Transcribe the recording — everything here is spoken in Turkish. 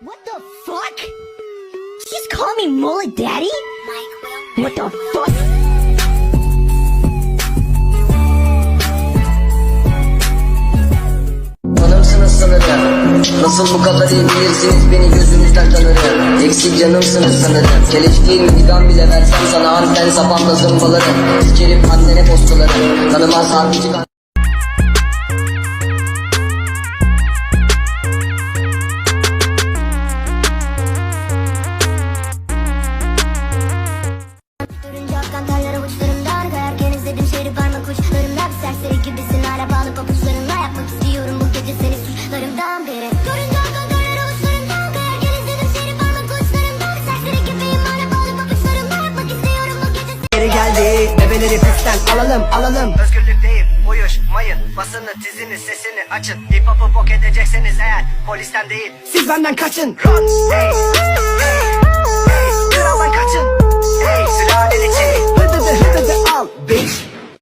What the fuck? She's calling me mullet daddy? What the fuck? Nasıl bu kadar iyi bilirsiniz beni gözünüzden tanırım Eksik canımsınız sanırım Keleş değil mi digan bile versem sana Anten sapanla zımbalarım Sikerim annene postalarım Tanımaz harbici bebeleri pistten alalım alalım. Özgürlük değil uyuşmayın Basını tizini sesini açın. Hip hop'u bok edecekseniz eğer Polisten değil. Siz benden kaçın. Run hey